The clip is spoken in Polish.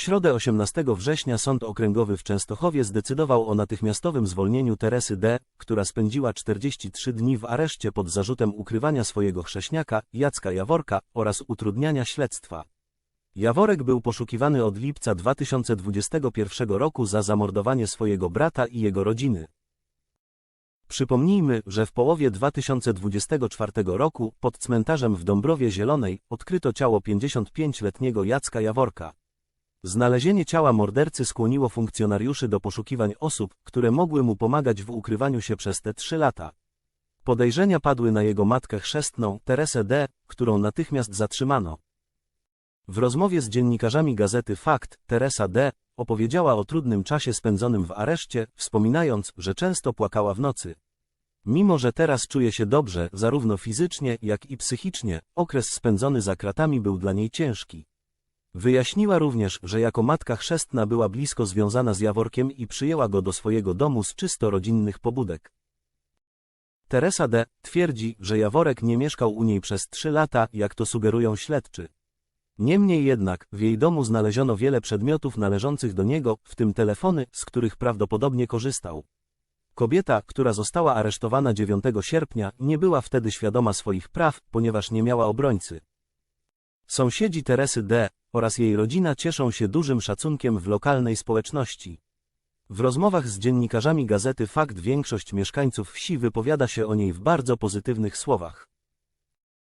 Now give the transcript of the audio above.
środę 18 września Sąd Okręgowy w Częstochowie zdecydował o natychmiastowym zwolnieniu Teresy D., która spędziła 43 dni w areszcie pod zarzutem ukrywania swojego chrześniaka, Jacka Jaworka, oraz utrudniania śledztwa. Jaworek był poszukiwany od lipca 2021 roku za zamordowanie swojego brata i jego rodziny. Przypomnijmy, że w połowie 2024 roku pod cmentarzem w Dąbrowie Zielonej odkryto ciało 55-letniego Jacka Jaworka. Znalezienie ciała mordercy skłoniło funkcjonariuszy do poszukiwań osób, które mogły mu pomagać w ukrywaniu się przez te trzy lata. Podejrzenia padły na jego matkę chrzestną, Teresę D., którą natychmiast zatrzymano. W rozmowie z dziennikarzami gazety Fakt, Teresa D. opowiedziała o trudnym czasie spędzonym w areszcie, wspominając, że często płakała w nocy. Mimo, że teraz czuje się dobrze, zarówno fizycznie, jak i psychicznie, okres spędzony za kratami był dla niej ciężki. Wyjaśniła również, że jako matka chrzestna była blisko związana z Jaworkiem i przyjęła go do swojego domu z czysto rodzinnych pobudek. Teresa D. twierdzi, że Jaworek nie mieszkał u niej przez trzy lata, jak to sugerują śledczy. Niemniej jednak, w jej domu znaleziono wiele przedmiotów należących do niego, w tym telefony, z których prawdopodobnie korzystał. Kobieta, która została aresztowana 9 sierpnia, nie była wtedy świadoma swoich praw, ponieważ nie miała obrońcy. Sąsiedzi Teresy D. oraz jej rodzina cieszą się dużym szacunkiem w lokalnej społeczności. W rozmowach z dziennikarzami gazety Fakt większość mieszkańców wsi wypowiada się o niej w bardzo pozytywnych słowach.